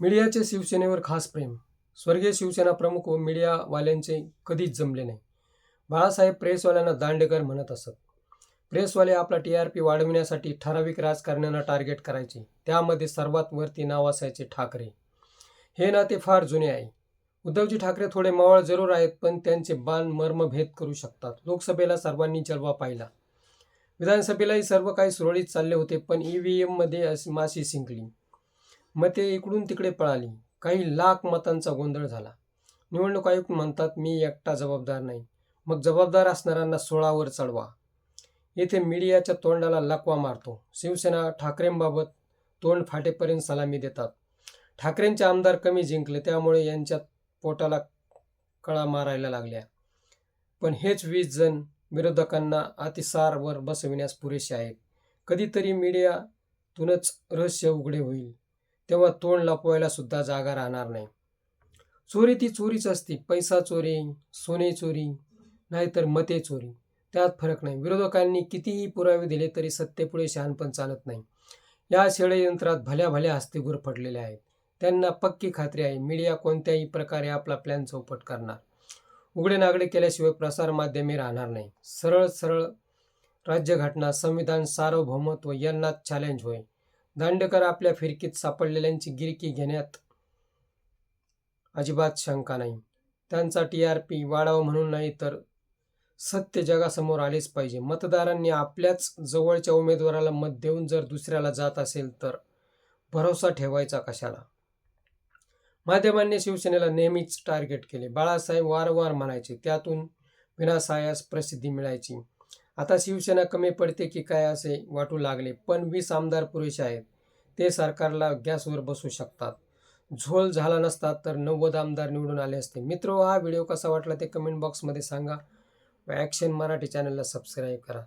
मीडियाचे शिवसेनेवर खास प्रेम. स्वर्गीय शिवसेना प्रमुख व मीडियावाल्यांचे कधीच जमले नाही. बाळासाहेब प्रेसवाल्यांना दांडेकर म्हणत असत. प्रेसवाले आपला टी आर पी वाढविण्यासाठी ठराविक राजकारण्यांना टार्गेट करायचे. त्यामध्ये सर्वात वरती नाव असायचे ठाकरे. हे नाते फार जुने आहे. उद्धवजी ठाकरे थोडे मावळ जरूर आहेत पण त्यांचे बाण मर्मभेद करू शकतात. लोकसभेला सर्वांनी जलवा पाहिला. विधानसभेलाही सर्व काही सुरळीत चालले होते पण ई व्ही एममध्ये अशी माशी शिंकली. मते इकडून तिकडे पळाली. काही लाख मतांचा गोंधळ झाला. निवडणूक आयुक्त म्हणतात मी एकटा जबाबदार नाही. मग जबाबदार असणाऱ्यांना सोळावर चढवा. येथे मीडियाच्या तोंडाला लकवा मारतो. शिवसेना ठाकरेंबाबत तोंड फाटेपर्यंत सलामी देतात. ठाकरेंचे आमदार कमी जिंकले त्यामुळे यांच्या पोटाला कळा मारायला लागल्या. पण हेच वीस जण विरोधकांना अतिसारवर बसविण्यास पुरेसे आहेत. कधीतरी मीडियातूनच रहस्य उघडे होईल. तेव्हा तोंड लपवायला सुद्धा जागा राहणार नाही. चोरी ती चोरीच असते. पैसा चोरी सोने चोरी नाहीतर मते चोरी. त्यात फरक नाही. विरोधकांनी कितीही पुरावे दिले तरी सत्तेपुढे शहाणपण चालत नाही. या षडयंत्रात भल्या भल्या हस्तीगुर पडलेले आहेत. त्यांना पक्की खात्री आहे. मीडिया कोणत्याही प्रकारे आपला प्लॅन चौपट करणार. उघडे नागडे केल्याशिवाय प्रसारमाध्यमे राहणार नाही. सरळ सरळ राज्यघटना संविधान सार्वभौमत्व यांनाच चॅलेंज होय. दांडेकर आपल्या फिरकीत सापडलेल्यांची गिरकी घेण्यात अजिबात शंका नाही. त्यांचा टी आर पी वाढावा म्हणून नाही तर सत्य जगासमोर आलेच पाहिजे. मतदारांनी आपल्याच जवळच्या उमेदवाराला मत देऊन जर दुसऱ्याला जात असेल तर भरोसा ठेवायचा कशाला? माध्यमांनी शिवसेनेला नेहमीच टार्गेट केले. बाळासाहेब वारंवार म्हणायचे त्यातून विनासायास प्रसिद्धी मिळायची. आता शिवसेना कमी पडते की काय असे वाटू लागले पण वीस आमदार पुरेसे आहेत. ते सरकारला गॅसवर बसू शकतात. झोल झाला नसता तर नव्वद आमदार निवडून आले असते. मित्र हा व्हिडिओ कसा वाटला ते कमेंट बॉक्समध्ये सांगा. व ॲक्शन मराठी चॅनलला सबस्क्राईब करा.